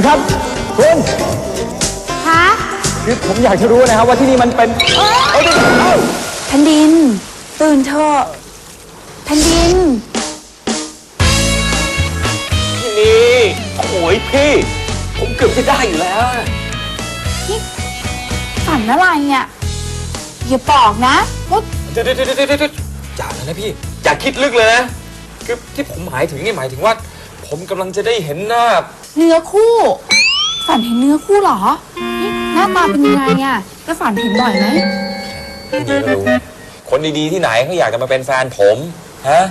คุณครับคุณคะคือผมอยากจะรู้นะครับว่าที่นี่มันเป็นเอ้ยเอ้าแผ่นดิน ตื่นเถอะแผ่นดิน นี่โอ้ยพี่ ผมเกือบจะได้อยู่แล้วฝันอะไรเนี่ยอย่าบอกนะว่าเดี๋ยวเดี๋ยวเดี๋ยวเดี๋ยวเดี๋ยวอย่าเลยนะพี่ อย่าคิดลึกเลยนะ คือที่ผมหมายถึงนี่หมายถึงว่า ผมกำลังจะได้เห็นหน้า เนื้อคู่ ฝันเห็นเนื้อคู่เหรอหน้าตาเป็นยังไงอะแล้วฝันเห็นบ่อยไหมพี่ดีก็รู้คนดีๆที่ไหนเขาอยากจะมาเป็นแฟนผมฮะ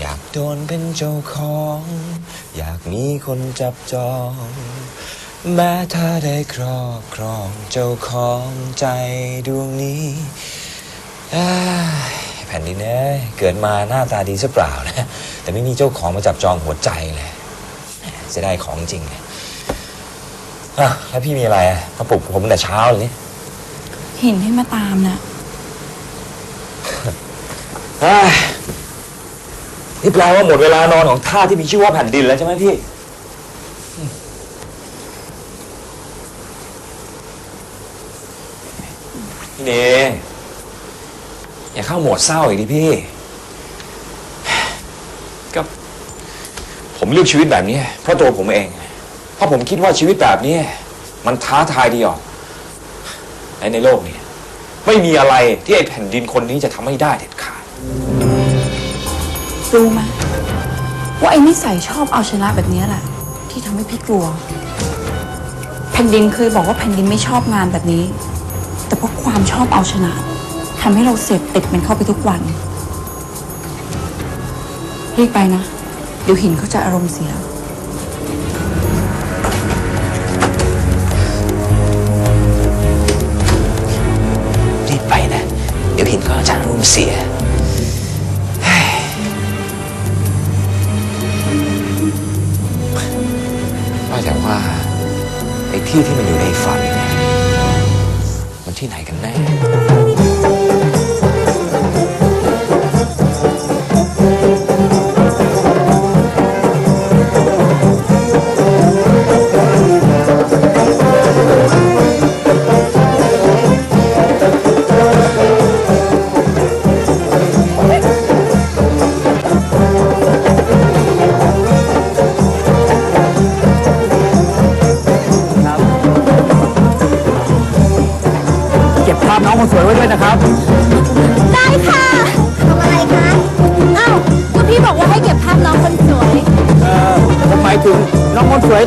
อยากโดนเป็นเจ้าของ อยากมีคนจับจอง แม้ถ้าได้ครอบครองเจ้าของใจดวงนี้อ้ยแผ่นดินเอ้ยเกิดมาหน้าตาดีซะเปล่านะ แต่ไม่มีเจ้าของมาจับจองหัวใจเลย จะได้ของจริงเลยอะแล้วพี่มีอะไรอะมาปลุกผมตั้งแต่เช้าเลยนี่เห็นให้มาตามนะเฮ้ยนี่แปลว่าหมดเวลานอนของท่าที่มีชื่อว่าแผ่นดินแล้วใช่ไหมพี่อืมพี่เนอย่าเข้าโหมดเศร้าอีกดิพี่ ผมเลือกชีวิตแบบนี้เพราะตัวผมเอง เพราะผมคิดว่าชีวิตแบบนี้ มันท้าทายดีออกและในโลกนี้ไม่มีอะไรที่ไอ้แผ่นดินคนนี้จะทำไม่ได้เด็ดขาด รู้ไหมว่าไอ้นิสัยชอบเอาชนะแบบนี้แหละ ที่ทำให้พี่กลัว แผ่นดินเคยบอกว่าแผ่นดินไม่ชอบงานแบบนี้ แต่เพราะความชอบเอาชนะทำให้เราเสพติดมันเข้าไปทุกวันรีบไปนะ เดี๋ยวหินเขาจะอารมณ์เสีย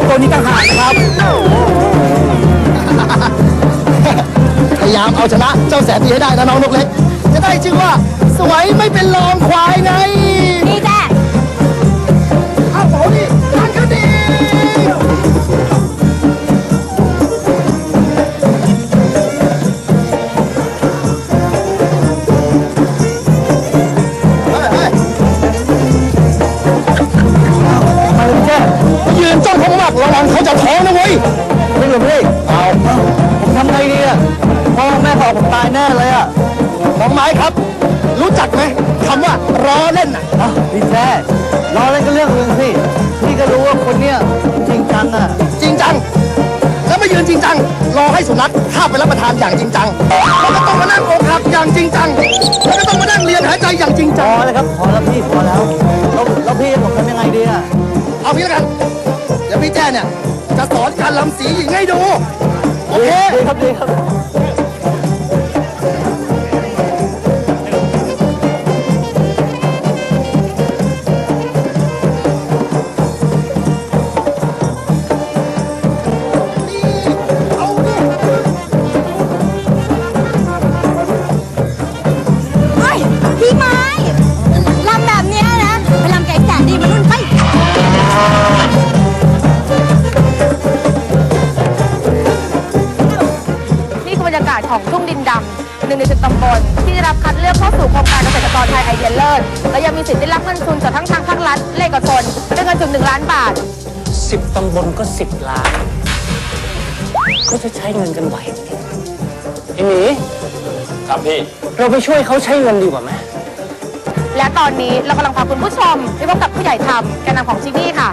ตัวนี้ต่างหากนะครับ พยายามเอาชนะเจ้าแสนดีให้ได้นะน้องนกเล็ก จะได้ชื่อว่าสวยไม่เป็นรองควายไง เขาจะท้องนะเว้ยไม่เหรอพี่เอาผมทำไงดีอะพ่อแม่บอกผมตายแน่เลยอะน้องไม้ครับ รู้จักไหมคำว่าล้อเล่นน่ะอะพี่แจ้รอเล่นก็เรื่องหนึงสิพี่ก็รู้ว่าคนเนี้ยจริงจังอะจริงจัง แล้วมายืนจริงจัง รอให้สุนัขข้าไปรับประทานอย่างจริงจังแล้วก็ต้องมานั่งอกหักอย่างจริงจังแล้วก็ต้องมานั่งเรียนหายใจอย่างจริงพจัองเลยครับพอแล้วพี่พอแล้วแล้วแล้วพี่ผมทำยังไงดีอะเอางี้แล้วกันเดี๋ยว พี่แจ้เนี่ย จะสอนการลำสีหญิงให้ดู โอเค ดีครับดีครับ ดินดำหนึ่งในสิบตำบล ที่ได้รับคัดเลือกเข้าสู่โครงการเกษตรกรไทยไอเดียเลิศและยังมีสิทธิ์ได้รับเงินทุนจากทั้งทางภาครัฐและเอกชนเป็นเงินถึงหนึ่งล้านบาท สิบตำบลก็สิบล้านเขาจะใช้เงินกันไหวไหมไอ้หมีครับพี่ เราไปช่วยเขาใช้เงินดีกว่าไหมและตอนนี้เรากำลังพาคุณผู้ชมไปพบกับผู้ใหญ่ทำแกนนำของที่นี่ค่ะ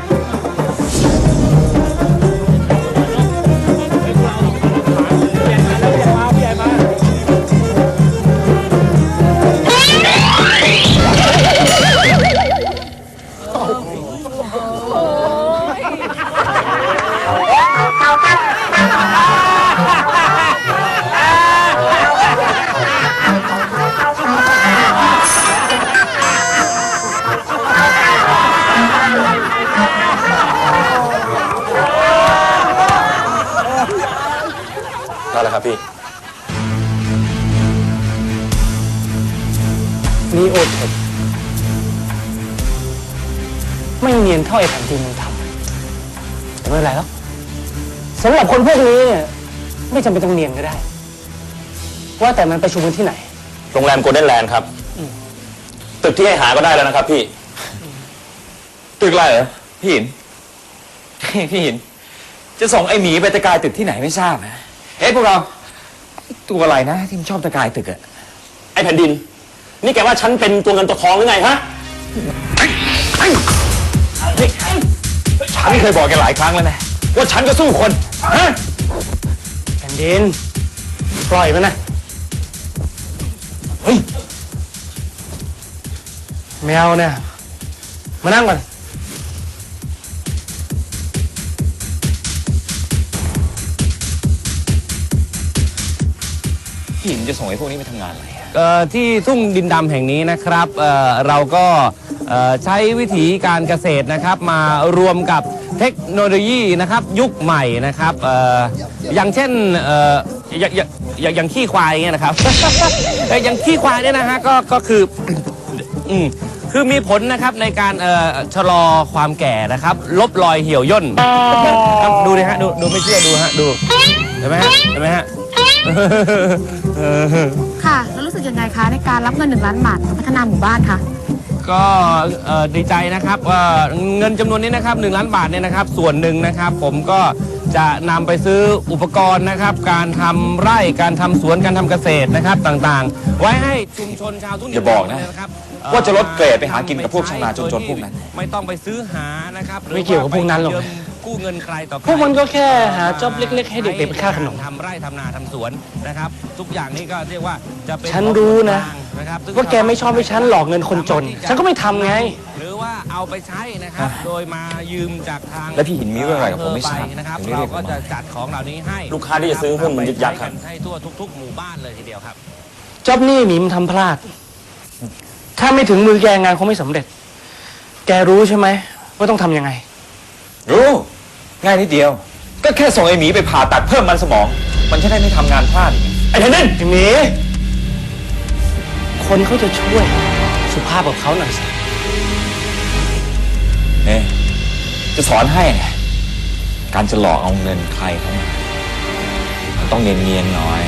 ได้แล้วครับพี่ นี่โอเทคไม่เนียนเท่าไอ้แผนดินมันทำแต่ไม่เป็นไรแล้ว สำหรับคนพวกนี้เนี่ยไม่จำเป็นต้องเนียนก็ได้ ว่าแต่มันประชุมกันที่ไหน โรงแรมโกลเด้นแลนด์ครับ ตึกที่ให้หาก็ได้แล้วนะครับพี่ ตึกอะไรเหรอ พี่หิน พี่หิน จะส่งไอ้หมีไปตะกายตึกที่ไหนไม่ทราบนะเฮ้ยพวกเรา ตัวอะไรนะที่มันชอบตะกายตึกอะไอ้แผ่นดิน นี่แกว่าฉันเป็นตัวเงินตัวทองหรือไงฮะฉันเคยบอกแกหลายครั้งแล้วนะ ว่าฉันก็สู้คนฮะแผ่นดิน ปล่อยมันนะ เฮ้ย แมวเนี่ย มานั่งก่อน พี่หินจะส่งไอ้พวกนี้ไปทำงานอะไรอะเอ่อที่ทุ่งดินดำแห่งนี้นะครับเอ่อเราก็เอ่อใช้วิธีการเกษตรนะครับมารวมกับ เทคโนโลยีนะครับยุคใหม่นะครับเอ่ออย่างเช่นเอ่ออย่างอย่างอย่างอย่างขี้ควายเงี้ยนะครับ เอ่ออย่างขี้ควายเนี่ยนะฮะก็ก็คือ อืมคือมีผลนะครับในการเอ่อชะลอความแก่นะครับ ลบรอยเหี่ยวย่นครับดูดิฮะดูดูไม่เชื่อดูฮะดูเห็นไหมฮะเห็นไหมฮะ ค่ะ แล้วรู้สึกยังไงคะ ในการรับเงินหนึ่งล้านบาทพัฒนาหมู่บ้านคะ ก็เอ่อดีใจนะครับว่าเงินจำนวนนี้นะครับ1ล้านบาทเนี่ยนะครับ ส่วนหนึ่งนะครับ ผมก็จะนำไปซื้ออุปกรณ์นะครับ การทำไร่การทำสวนการทำเกษตรนะครับต่างๆ ไว้ให้ชุมชนชาวทุ่งอย่าบอกนะครับว่าจะลดเกรดไปหากินกับพวกชาวนาจนๆพวกนั้นไม่ต้องไปซื้อหานะครับหรือไม่เกี่ยวกับพวกนั้นหรอกไปยืม กู้เงินใครต่อใครพวกมันก็แค่หาจ็อบเล็กๆให้เด็กๆไปค่าขนมทำไร่ทำนาทำสวนนะครับ ทุกอย่างนี้ก็เรียกว่าจะเป็นฉันรู้นะ นะครับซึ่ง ว่าแกไม่ชอบให้ฉันหลอกเงินคนจน ฉันก็ไม่ทำไง หรือว่าเอาไปใช้นะครับ โดยมายืมจากทางแล้วพี่หินมีเรื่องอะไรกับผมไม่ทราบปนะครับผมไม่เราเรียกก็จะจัดของเหล่านี้ให้ลูกค้าที่จะซื้อหุ้นมันยึดยัดครับ ให้ทั่วทุก ๆ หมู่บ้านเลยทีเดียวครับจ็อบนี่หมีมันทำพลาด ถ้าไม่ถึงมือแกงานคงไม่สำเร็จ แกรู้ใช่ไหมว่าต้องทำยังไง รู้ ง่ายนิดเดียว ก็แค่ส่งไอ้หมีไปผ่าตัดเพิ่มมันสมอง มันจะได้ไม่ทำงานพลาดอีกไอ้แผ่นดินไอ้หมีคนเขาจะช่วยสุภาพกับเขาหน่อยสิเนี่ยจะสอนให้นะการจะหลอกเอาเงินใครเขามามันต้องเนียนๆหน่อย